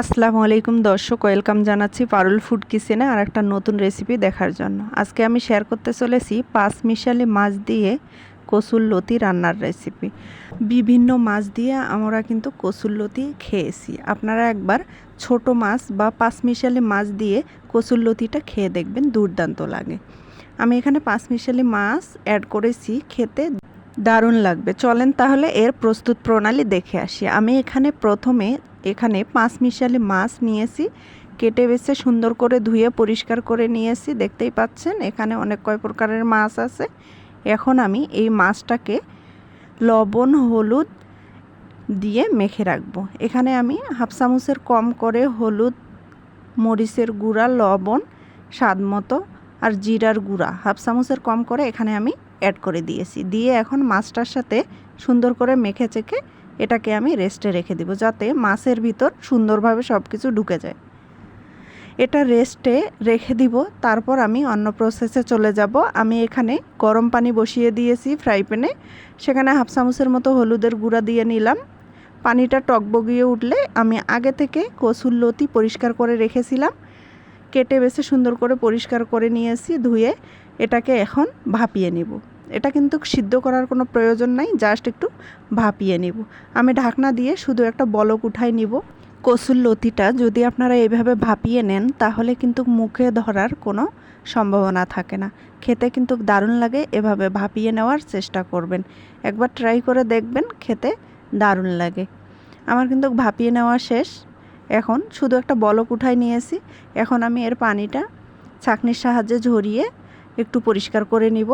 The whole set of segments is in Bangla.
আসসালামু আলাইকুম দর্শক, ওয়েলকাম জানাচ্ছি পারুল ফুড কিচেনে আর একটা নতুন রেসিপি দেখার জন্য। আজকে আমি শেয়ার করতে চলেছি পাঁচ মিশালি মাছ দিয়ে কসুর লতি রান্নার রেসিপি। বিভিন্ন মাছ দিয়ে আমরা কিন্তু কসুর লতি খেয়েছি। আপনারা একবার ছোট মাছ বা পাঁচ মিশালি মাছ দিয়ে কসুর লতিটা খেয়ে দেখবেন, দুর্দান্ত লাগে। আমি এখানে পাঁচ মিশালি মাছ অ্যাড করেছি, খেতে দারুণ লাগবে। চলেন তাহলে এর প্রস্তুত প্রণালী দেখে আসি। আমি এখানে প্রথমে এখানে পাঁচ মিশালি মাছ নিয়েছি, কেটে বেছে সুন্দর করে ধুয়ে পরিষ্কার করে নিয়েছি, দেখতেই পাচ্ছেন, এখানে অনেক কয় প্রকারের মাছ আছে। এখন আমি এই মাছটাকে লবণ, হলুদ দিয়ে মেখে রাখব। এখানে আমি হাফ চামচের কম করে হলুদ, মরিচের গুঁড়া, লবণ, স্বাদ মতো আর জিরার গুঁড়া হাফ চামচের কম করে এখানে আমি অ্যাড করে দিয়েছি। দিয়ে এখন মাছটার সাথে সুন্দর করে মেখে চেখে এটাকে আমি রেস্টে রেখে দিব যাতে মাছের ভিতর সুন্দরভাবে সব কিছু ঢুকে যায়। এটা রেস্টে রেখে দিব, তারপর আমি অন্য প্রসেসে চলে যাব। আমি এখানে গরম পানি বসিয়ে দিয়েছি ফ্রাই প্যানে সেখানে হাফ চামচের মতো হলুদের গুঁড়া দিয়ে নিলাম। পানিটা টকবগিয়ে উঠলে আমি আগে থেকে কসুর লতি পরিষ্কার করে রেখেছিলাম। কেটে বেছে সুন্দর করে পরিষ্কার করে নিয়েছি ধুয়ে। এটাকে এখন ভাপিয়ে নিব। এটা কিন্তু সিদ্ধ করার কোনো প্রয়োজন নাই জাস্ট একটু ভাপিয়ে নিব। আমি ঢাকনা দিয়ে শুধু একটা বলক উঠাই নিব। কসুর লতিটা যদি আপনারা এভাবে ভাপিয়ে নেন, তাহলে কিন্তু মুখে ধরার কোনো সম্ভাবনা থাকে না। খেতে কিন্তু দারুণ লাগে, এভাবে ভাপিয়ে নেওয়ার চেষ্টা করবেন। একবার ট্রাই করে দেখবেন, খেতে দারুণ লাগে। আমার কিন্তু ভাপিয়ে নেওয়া শেষ। এখন শুধু একটা বলক উঠাই নিয়েছি। এখন আমি এর পানিটা ছাঁকনির সাহায্যে ঝরিয়ে একটু পরিষ্কার করে নিব।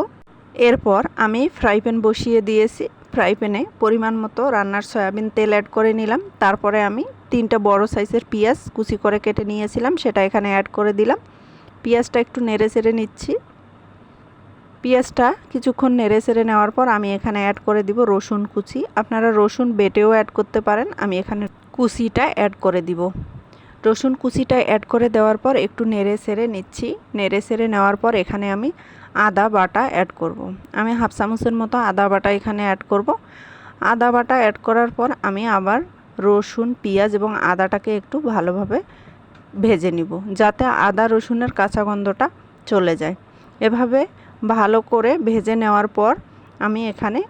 এরপর আমি ফ্রাই প্যান বসিয়ে দিয়েছি। ফ্রাই প্যানে পরিমাণ মতো রান্নার সয়াবিন তেল অ্যাড করে নিলাম। তারপরে আমি তিনটা বড় সাইজের পেঁয়াজ কুচি করে কেটে নিয়েছিলাম, সেটা এখানে অ্যাড করে দিলাম। পেঁয়াজটা একটু নেড়ে চেড়ে নিচ্ছি। পেঁয়াজটা কিছুক্ষণ নেড়ে চেড়ে নেওয়ার পর আমি এখানে অ্যাড করে দিব রসুন কুচি। আপনারা রসুন বেটেও অ্যাড করতে পারেন, আমি এখানে কুচিটা অ্যাড করে দিব। রসুন কুচিটা অ্যাড করে দেওয়ার পর একটু নেড়ে চেড়ে নিচ্ছি। নেড়ে চেড়ে নেওয়ার পর এখানে আমি আদা বাটা অ্যাড করব। আমি হাফ চামচের মতো আদা বাটা এখানে অ্যাড করব। আদা বাটা অ্যাড করার পর আমি আবার রসুন, পেঁয়াজ এবং আদাটাকে একটু ভালোভাবে ভেজে নিব, যাতে আদা রসুনের কাঁচা গন্ধটা চলে যায় এভাবে ভালো করে ভেজে নেওয়ার পর আমি এখানে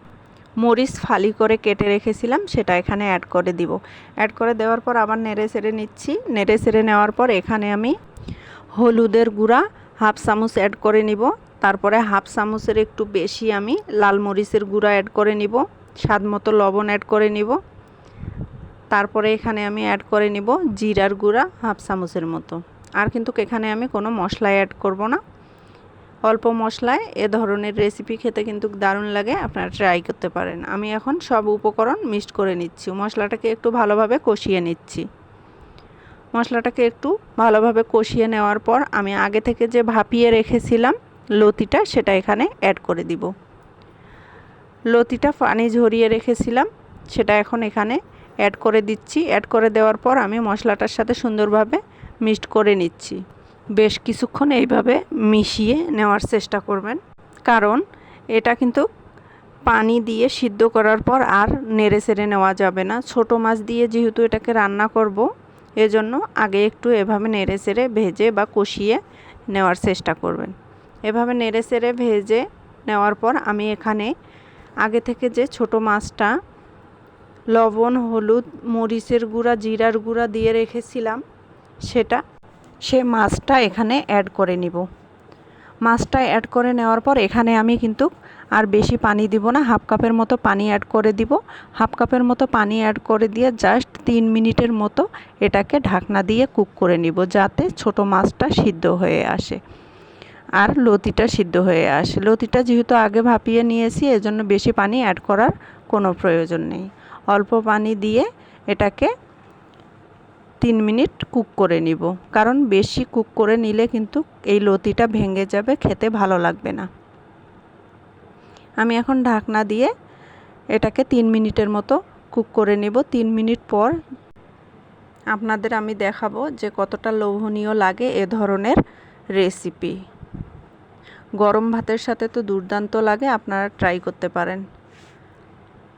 মরিচ ফালি করে কেটে রেখেছিলাম, সেটা এখানে অ্যাড করে দিব অ্যাড করে দেওয়ার পর আবার নেড়ে সেড়ে নিচ্ছি নেড়ে সেড়ে নেওয়ার পর এখানে আমি হলুদের গুঁড়া হাফ চামচ অ্যাড করে নিব তারপরে হাফ চামচের একটু বেশি আমি লাল মরিচের গুঁড়া অ্যাড করে নিব, স্বাদ মতো লবণ অ্যাড করে নিব। তারপরে এখানে আমি অ্যাড করে নিব জিরার গুঁড়া হাফ চামচের মতো। আর কিন্তু এখানে আমি কোনো মশলা অ্যাড করব না। অল্প মশলায় এ ধরনের রেসিপি খেতে কিন্তু দারুণ লাগে, আপনারা ট্রাই করতে পারেন। আমি এখন সব উপকরণ মিক্সড করে নিচ্ছি, মশলাটাকে একটু ভালোভাবে কষিয়ে নিচ্ছি। মশলাটাকে একটু ভালোভাবে কষিয়ে নেওয়ার পর আমি আগে থেকে যে ভাপিয়ে রেখেছিলাম লতিটা সেটা এখানে অ্যাড করে দিব। লতিটা পানি ঝরিয়ে রেখেছিলাম, সেটা এখন এখানে অ্যাড করে দিচ্ছি। অ্যাড করে দেওয়ার পর আমি মশলাটার সাথে সুন্দরভাবে মিক্সড করে নিচ্ছি। বেশ কিছুক্ষণ এইভাবে মিশিয়ে নেওয়ার চেষ্টা করবেন, কারণ এটা কিন্তু পানি দিয়ে সিদ্ধ করার পর আর নেড়ে সেড়ে নেওয়া যাবে না। ছোট মাছ দিয়ে যেহেতু এটাকে রান্না করব, এজন্য আগে একটু এভাবে নেড়ে সেড়ে ভেজে বা কষিয়ে নেওয়ার চেষ্টা করবেন। এভাবে নেড়ে সেড়ে ভেজে নেওয়ার পর আমি এখানে আগে থেকে যে ছোট মাছটা, লবণ, হলুদ, মরিচের গুঁড়া, জিরার গুঁড়া দিয়ে রেখেছিলাম, সেটা, সে মাছটা এখানে অ্যাড করে নিব। মাছটা অ্যাড করে নেওয়ার পর এখানে আমি কিন্তু আর বেশি পানি দিব না, হাফ কাপের মতো পানি অ্যাড করে দিব। হাফ কাপের মতো পানি অ্যাড করে দিয়ে জাস্ট তিন মিনিটের মতো এটাকে ঢাকনা দিয়ে কুক করে নিব, যাতে ছোট মাছটা সিদ্ধ হয়ে আসে। আর লতিটা সিদ্ধ হয়ে আসে। লতিটা যেহেতু আগে ভাপিয়ে নিয়েছি, এজন্য বেশি পানি অ্যাড করার কোনো প্রয়োজন নেই। অল্প পানি দিয়ে এটাকে তিন মিনিট কুক করে নিব। কারণ বেশি কুক করে নিলে কিন্তু এই লতিটা ভেঙে যাবে, খেতে ভালো লাগবে না। আমি এখন ঢাকনা দিয়ে এটাকে তিন মিনিটের মতো কুক করে নেব। তিন মিনিট পর আপনাদের আমি দেখাবো যে কতটা লোভনীয় লাগে এ ধরনের রেসিপি। গরম ভাতের সাথে তো দুর্দান্ত লাগে, আপনারা ট্রাই করতে পারেন।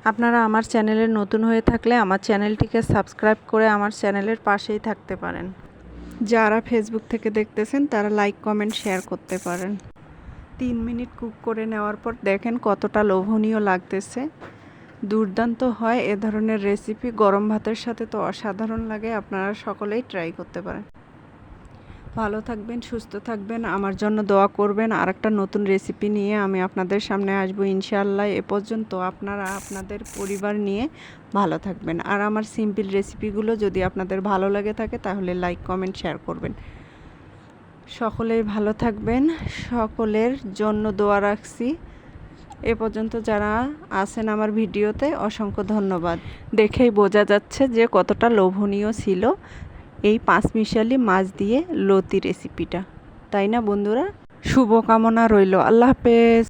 আপনারা আমার চ্যানেলে নতুন হয়ে থাকলে আমার চ্যানেলটিকে সাবস্ক্রাইব করে আমার চ্যানেলের পাশেই থাকতে পারেন। যারা ফেসবুক থেকে দেখতেছেন, তারা লাইক কমেন্ট শেয়ার করতে পারেন। তিন মিনিট কুক করে নেওয়ার পর দেখেন কতটা লোভনীয় লাগতেছে। দুর্দান্ত হয় এ ধরনের রেসিপি গরম ভাতের সাথে তো অসাধারণ লাগে, আপনারা সকলেই ট্রাই করতে পারেন। ভালো থাকবেন, সুস্থ থাকবেন। আমার জন্য দোয়া করবেন। আর একটা নতুন রেসিপি নিয়ে আমি আপনাদের সামনে আসব ইনশাআল্লাহ। এ পর্যন্ত আপনারা আপনাদের পরিবার নিয়ে ভালো থাকবেন। আর আমার সিম্পল রেসিপিগুলো যদি আপনাদের ভালো লাগে থাকে, তাহলে লাইক কমেন্ট শেয়ার করবেন। সকলেই ভালো থাকবেন। সকলের জন্য দোয়া রাখছি। এ পর্যন্ত যারা আছেন আমার ভিডিওতে, অসংখ্য ধন্যবাদ। দেখেই বোঝা যাচ্ছে যে কতটা লোভনীয় ছিল। এই পাঁচ মিশালি মাছ দিয়ে লতি রেসিপিটা তাই না বন্ধুরা? শুভকামনা রইল। আল্লাহ হাফেজ।